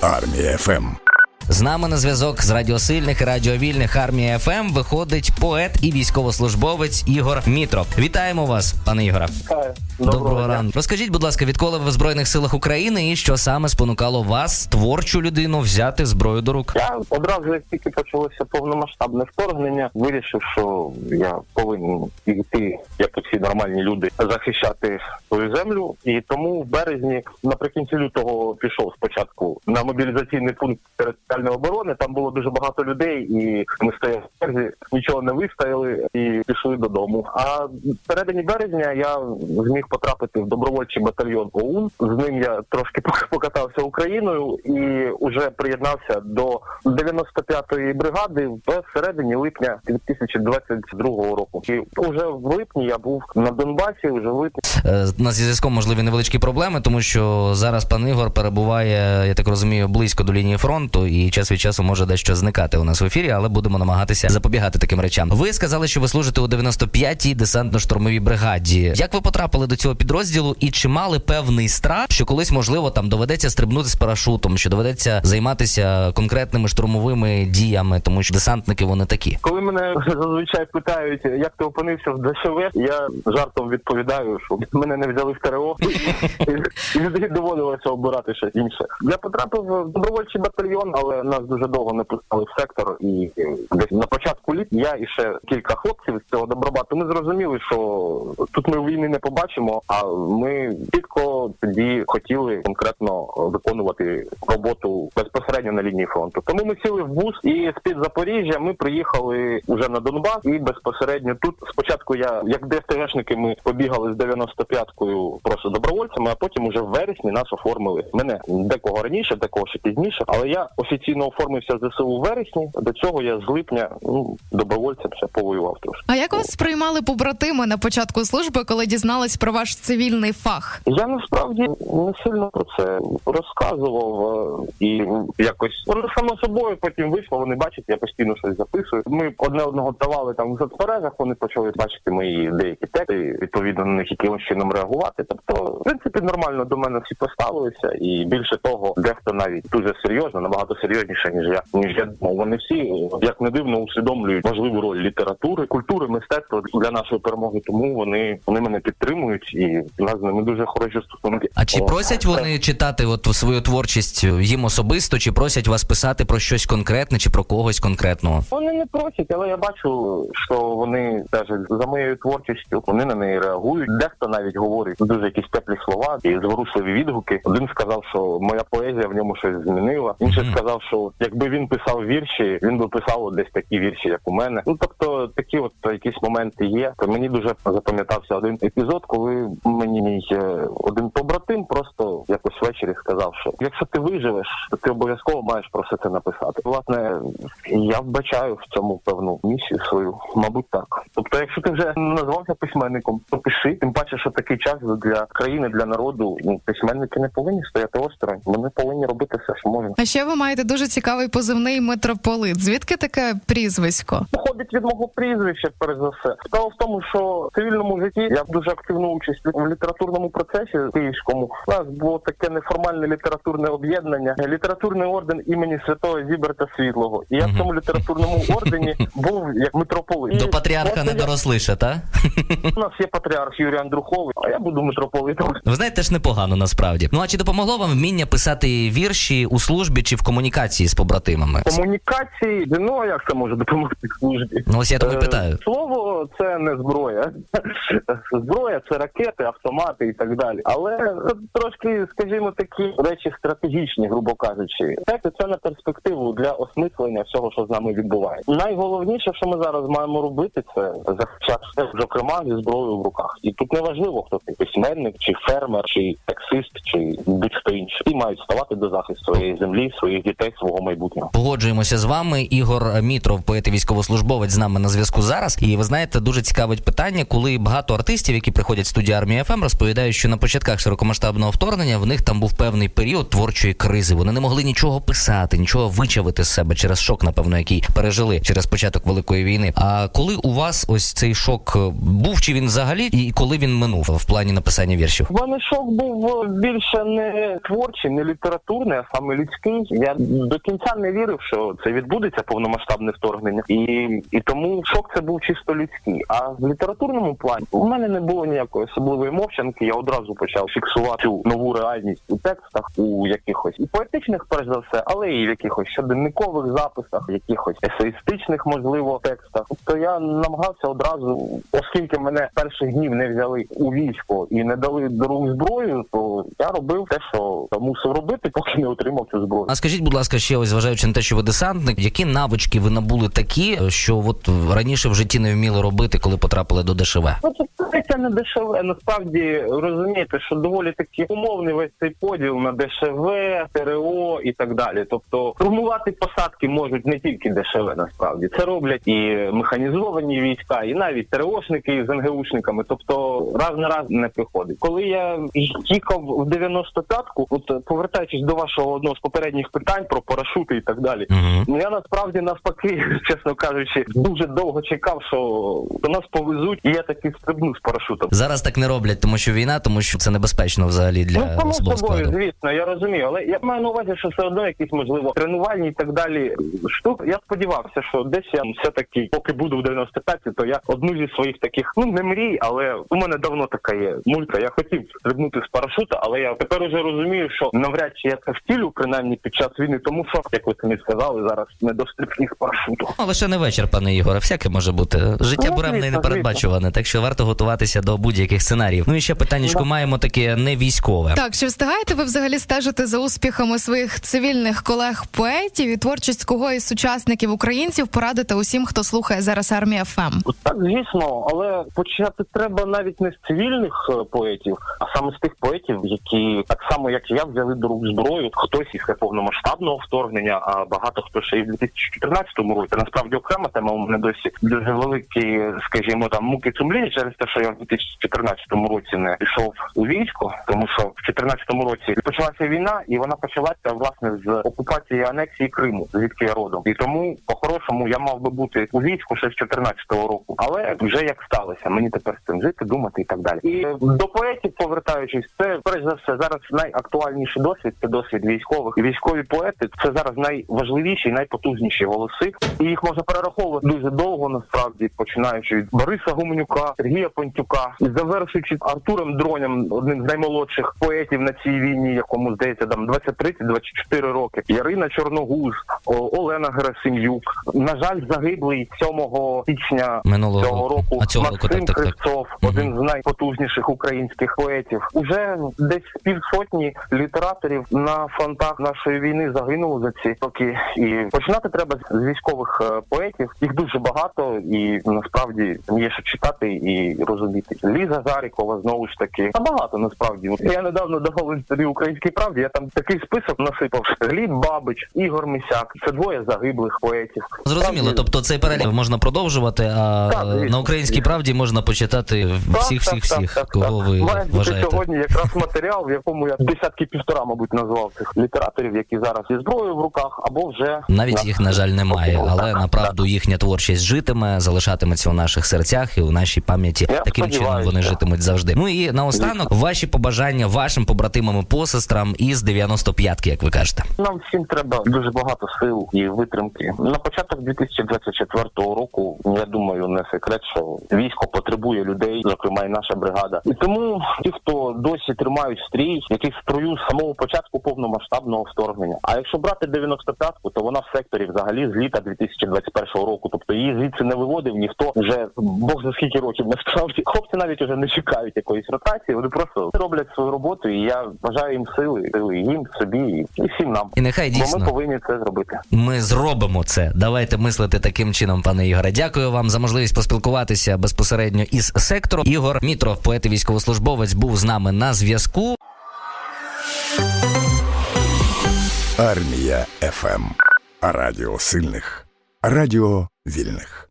Армія. ФМ. З нами на зв'язок з радіосильних і радіовільних армії ФМ виходить поет і військовослужбовець Ігор Мітров. Вітаємо вас, пане Ігоре. Вітаю. Доброго, дня. ранку. Розкажіть, будь ласка, відколи ви в збройних силах України і що саме спонукало вас, творчу людину, взяти зброю до рук? Я одразу, як тільки почалося повномасштабне вторгнення, вирішив, що я повинен йти, як і всі нормальні люди, захищати свою землю. І тому в березні, наприкінці лютого, пішов спочатку на мобілізаційний пункт територіальної оборони. Там було дуже багато людей, і ми стояли в черзі, нічого не вистояли і пішли додому. А в середині березня я зміг потрапити в добровольчий батальйон ОУН. З ним я трошки пок- покатався Україною і вже приєднався до 95-ї бригади в середині липня 2022 року. І вже в липні я був на Донбасі. Вже в липні Е, У нас зі зв'язком можливі невеличкі проблеми, тому що зараз пан Ігор перебуває, я так розумію, близько до лінії фронту і час від часу може дещо зникати у нас в ефірі, але будемо намагатися запобігати таким речам. Ви сказали, що ви служите у 95-й десантно-штурмовій бригаді. Як ви потрапили до цього підрозділу і чи мали певний страх, що колись можливо там доведеться стрибнути з парашутом, що доведеться займатися конкретними штурмовими діями, тому що десантники вони такі. Коли мене зазвичай питають, як ти опинився в ДШВ, я жартом відповідаю, що мене не взяли в ТРО і і доводилося обирати щось інше. Я потрапив в добровольчий батальйон, але нас дуже довго не пускали в сектор. І десь на початку літ я і ще кілька хлопців з цього добробату. Ми зрозуміли, що тут ми війни не побачимо, а ми чітко тоді хотіли конкретно виконувати роботу безпосередньо на лінії фронту. Тому ми сіли в бус і з під Запоріжжя ми приїхали уже на Донбас. І безпосередньо тут спочатку я як ДСТГшники ми побігали з 95-кою просто добровольцями, а потім уже в вересні нас оформили. Мене декого раніше, декого ще пізніше. Але я офіційно оформився в ЗСУ в вересні. До цього я з липня ну добровольцем ще повоював трошки. А як вас сприймали побратими на початку служби, коли дізнались про ваш цивільний фах? Я насправді не сильно про це розказував е, і якось воно само собою потім вийшло. Вони бачать, я постійно щось записую. Ми одне одного давали там в соцмережах. Вони почали бачити мої деякі тексти, відповідно на них якимось чином реагувати. Тобто, в принципі, нормально до мене всі поставилися, і більше того, дехто навіть дуже серйозно, набагато серйозніше ніж я ніж я думав. Вони всі як не дивно усвідомлюють важливу роль літератури, культури, мистецтва для нашої перемоги. Тому вони вони мене підтримують, і в нас з ними дуже хороші стосунки. А чи просять вони читати от свою творчість їм особисто, чи просять вас писати про щось конкретне, чи про когось конкретного? Вони не просять, але я бачу, що вони стежать за моєю творчістю. Вони на неї реагують. Дехто навіть говорить дуже якісь теплі слова і зворушливі відгуки. Один сказав, що моя поезія в ньому щось змінила. Інший Мгм. сказав, що якби він писав вірші, він би писав десь такі вірші, як у мене. Ну тобто такі от якісь моменти є. Мені дуже запам'ятався один епізод, коли мені мій е, один побратим просто якось ввечері сказав, що якщо ти виживеш, то ти обов'язково маєш про все це написати. Власне, я вбачаю в цьому певну місію свою, мабуть, так. Тобто, якщо ти вже назвався письменником, то пиши. Тим паче, що такий час для країни, для народу. Ну, письменники не повинні стояти осторонь. Вони повинні робити все, що можна. А ще ви маєте дуже цікавий позивний митрополит. Звідки таке прізвисько? Походить від мого прізвища, перш за все. Справа в тому, що в цивільному житті я дуже активну участь в літературному процесі київському. У нас було таке неформальне літературне об'єднання, літературний орден імені святого Зіберта Світлого. І я в цьому літературному ордені був як митрополит. До патріарха не доросли ще, та? У нас є патріарх Юрій Андруховий, а я буду митрополитом. Ви знаєте, теж непогано насправді. Ну а чи допомогло вам вміння писати вірші у службі чи в комунікації з побратимами? Комунікації, ну а як це може допомогти службі? Ну ось я тому і Е, питаю. Слово це не зброя. Зброя це ракети, автомати і так далі. Але це трошки, скажімо, такі речі стратегічні, грубо кажучи. Знаєте, це на перспективу для осмислення всього, що з нами відбувається. Найголовніше, що ми зараз маємо робити, це захищати зокрема зі зброєю в руках. І тут не важливо, хто ти письменник, чи фермер, чи таксист, чи будь-хто інший. Всі мають ставати до захисту своєї землі, своїх дітей. Честь свого майбутнього. Погоджуємося з вами. Ігор Мітров, поет і військовослужбовець, з нами на зв'язку зараз. І ви знаєте, дуже цікавить питання, коли багато артистів, які приходять в студію армії ФМ, розповідають, що на початках широкомасштабного вторгнення в них там був певний період творчої кризи. Вони не могли нічого писати, нічого вичавити з себе через шок, напевно, який пережили через початок великої війни. А коли у вас ось цей шок е, був, чи він взагалі, і коли він минув в плані написання віршів? У мене шок був більше не творчий, не літературний, а саме людський. Я до кінця не вірив, що це відбудеться повномасштабне вторгнення, і, і тому шок це був чисто людський. А в літературному плані у мене не було ніякої особливої мовчанки. Я одразу почав фіксувати цю нову реальність у текстах, у якихось і поетичних, перш за все, але і в якихось щоденникових записах, якихось есеїстичних, можливо, текстах. Тобто я намагався одразу, оскільки мене перших днів не взяли у військо і не дали до рук зброю, то я робив те, що мусив робити, поки не отримав цю зброю. А скажіть, будь ласка, ще ось зважаючи на те, що ви десантник, які навички ви набули такі, що от раніше в житті не вміли робити, коли потрапили до ДШВ? Це, не дешеве. Насправді розумієте, що доволі таки умовний весь цей поділ на ДШВ, ТРО і так далі. Тобто формувати посадки можуть не тільки ДШВ, насправді це роблять і механізовані війська, і навіть ТРОшники з НГУшниками. Тобто раз на раз не приходить. Коли я тікав в 95-ку, от повертаючись до вашого одного з попередніх питань про парашути і так далі. Угу. Ну я насправді навпаки, чесно кажучи, дуже довго чекав, що до нас повезуть, і я таки стрибну з парашутом. Зараз так не роблять, тому що війна, тому що це небезпечно взагалі для Ну, само собою, складу. звісно, я розумію, але я маю на увазі, що все одно якісь можливо тренувальні і так далі штуки. Я сподівався, що десь я все таки, поки буду в 95-ті, то я одну зі своїх таких, ну не мрій, але у мене давно така є мулька. Я хотів стрибнути з парашута, але я тепер уже розумію, що навряд чи я це втілю, принаймні під час війни, тому що, як ви самі сказали, зараз не до стрибків парашуту. Ну, лише не вечір, пане Ігоре, всяке може бути. Життя Ну, буремне і непередбачуване, так що варто готуватися до будь-яких сценаріїв. Ну і ще питаннячко Да. маємо таке не військове. Так, чи встигаєте ви взагалі стежити за успіхами своїх цивільних колег-поетів і творчість кого із сучасників українців порадити усім, хто слухає зараз армія ФМ? Так, звісно, але почати треба навіть не з цивільних е, поетів, а саме з тих поетів, які так само як я взяли до рук зброю. Хтось із повномасштабного вторгнення, а багато хто ще і в 2014 році. Насправді окрема тема у мене досі дуже великі, скажімо, там муки сумління через те, що я в 2014 році не пішов у військо, тому що в 2014 році почалася війна, і вона почалася власне з окупації анексії Криму, звідки я родом. І тому, по-хорошому, я мав би бути у війську ще з 2014 року. Але вже як сталося, мені тепер з цим жити, думати і так далі. І до поетів, повертаючись, це перш за все зараз найактуальніший досвід це досвід військових. Військові поети це зараз найважливіші найпотужніші голоси. І їх можна перераховувати дуже довго, насправді, починаючи від Бориса Гуменюка, Сергія Понтюка і завершуючи Артуром Дроням, одним з наймолодших поетів на цій війні, якому здається там 23-24 роки. Ярина Чорногуз, Олена Герасим'юк. На жаль, загиблий 7 січня Минулого цього року. А цього року, Максим так, так, так. Кривцов, один з найпотужніших українських поетів. Уже десь півсотні літераторів на фронтах нашої війни загинуло за ці роки. І починати треба з військових е, поетів. Їх дуже багато, і насправді є що читати і розуміти. Ліза Зарікова знову ж таки. Та багато насправді. Я недавно давав інтерв'ю українській правді. Я там такий список насипав: Гліб Бабич, Ігор Мисяк. Це двоє загиблих поетів. Зрозуміло, тобто цей перелік можна продовжувати, а Так, на українській правді можна почитати всіх, всіх, всіх, кого так. ви Має вважаєте. сьогодні якраз матеріал, в якому я десятки півтора, мабуть, назвав цих літераторів, які зараз зі зброєю в руках, або вже Навіть їх, на жаль, немає, але Так, направду їхня творчість житиме, залишатиметься у наших серцях і у нашій пам'яті. Таким чином вони житимуть завжди. Ну і наостанок ваші побажання вашим побратимам і посестрам із 95-ки, як ви кажете. Нам всім треба дуже багато сил і витримки. На початок 2024 року я думаю, не секрет, що військо потребує людей, зокрема і наша бригада. І тому ті, хто досі тримають стрій, які в строю з самого початку повномасштабного вторгнення. А якщо брати 95-ку, то вона в секторі взагалі з літа 2021 року. Тобто її звідси не виводив ніхто вже бог за скільки років насправді. Хлопці навіть уже не чекають якоїсь ротації. Вони просто роблять свою роботу, і я бажаю їм сили, сили їм, собі і всім нам. І нехай Бо ми повинні це зробити. ми зробимо це. Давайте мислити таким чином, пане Ігоре. Дякую вам за можливість поспілкуватися безпосередньо із сектором. Ігор Мітров, поет і військовослужбовець, був з нами на зв'язку. Армія ФМ. Радіо сильних. Радіо вільних.